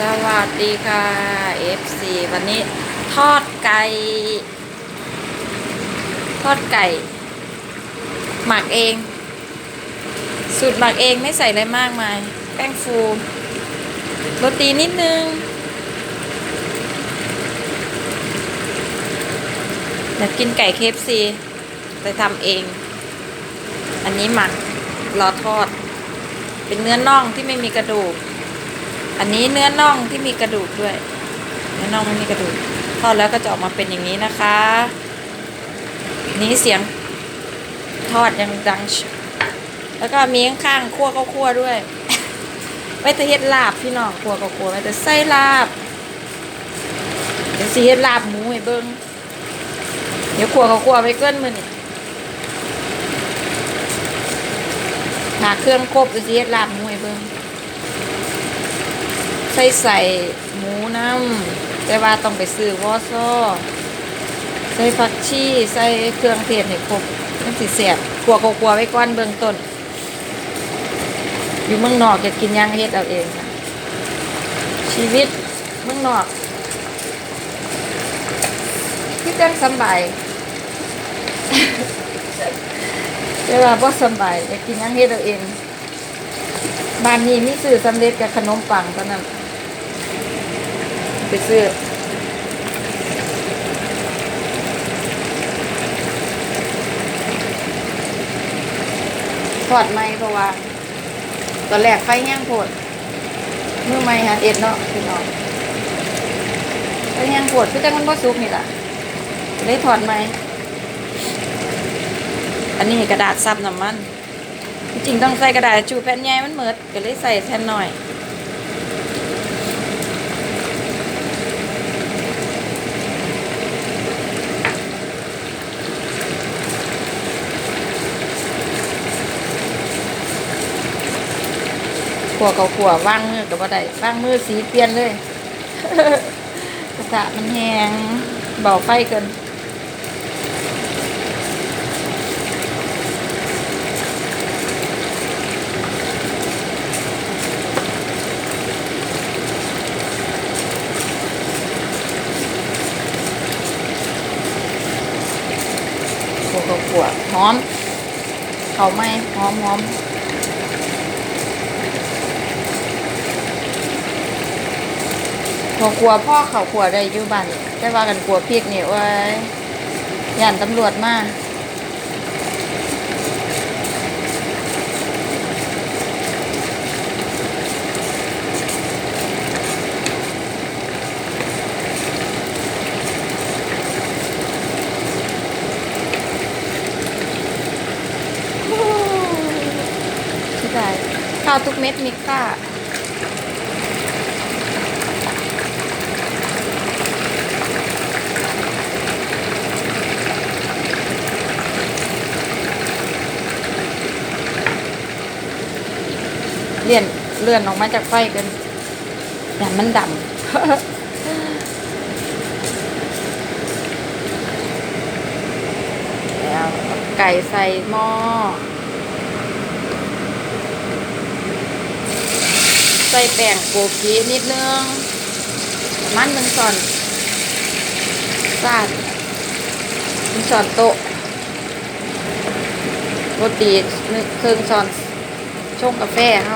สวัสดีค่ะ FC วันนี้ทอดไก่ ทอดไก่ หมักเอง สูตรหมักเองไม่ใส่อะไรมากมาย แป้งฟูโรตีนิดนึง อยากกินไก่เคฟซีไปทำเอง อันนี้หมักรอทอด เป็นเนื้อน่องที่ไม่มีกระดูก อันนี้เนื้อน่องที่มีกระดูกด้วย เนื้อน่องไม่มีกระดูกทอดแล้วก็จะออกมาเป็นอย่างนี้นะคะ นี้เสียงทอดยังดัง แล้วก็มีข้างๆคั่วก็คั่วด้วย ไว้แต่เฮ็ดลาบพี่น้องคั่วก็คั่วไว้แต่ไส้ลาบเดี๋ยวสิเฮ็ดลาบหมูให้เบิ่งเดี๋ยวคั่วก็คั่วไว้เกินมือนี้หาเครื่องครบเดี๋ยวสิเฮ็ดลาบหมูให้เบิ่ง ใส่ใส่หมูน้ำแต่ว่าต้องไปซื้อวอซอใส่ผักชีใส่เครื่องเทศให้ครบมันสิแซ่บกลัวกลัวไว้ก่อนเบื้องต้น อยู่เมืองนอกจะกินย่างเฮ็ดเอาเองค่ะชีวิตเมืองนอกที่จังสบายแต่ว่าบ่สบายจะกินย่างเฮ็ดเอาเองบ้านนี้มีซื้อสำเร็จกับขนมปังเท่านั้น ไปซื้อทอดไหมเพราะว่า ตอนแรกไฟแห้งโพดมือไม่ฮะเอ็ดเนาะพี่น้องไฟแห้งโพดคือจังมันบ่สุกนี่ล่ะเลยถอดไหมอันนี้กระดาษซับน้ำมัน จริงต้องใส่กระดาษจูแผ่นใหญ่มันเหมิดก็เลยใส่แผ่นหน่อย ขัวกับขัวว่างมือกับบ่ได้ว่างมือสีเปลี่ยนเลยกระทะมันแหงเบาไฟเกินขัวขัวหอมเขาไหมหอมหอม พอกลัวพ่อเขากลัวได้อยู่บ้านนี่แต่ว่ากันกลัวพริกนี่ว่าย่านตำรวจมาที่ได้ข้าวทุกเม็ดมีค่า เลื่อนเลื่อนออกมาจากไฟกันอย่ามันดำแล้วไก่ใส่หม้อใส่แป้งโกกีนิดนึงมันหนึ่งส่อนซาดหนึ่งส่อนโต๊ะโรตีหนึ่งครึ่งส่อนชงกาแฟเฮา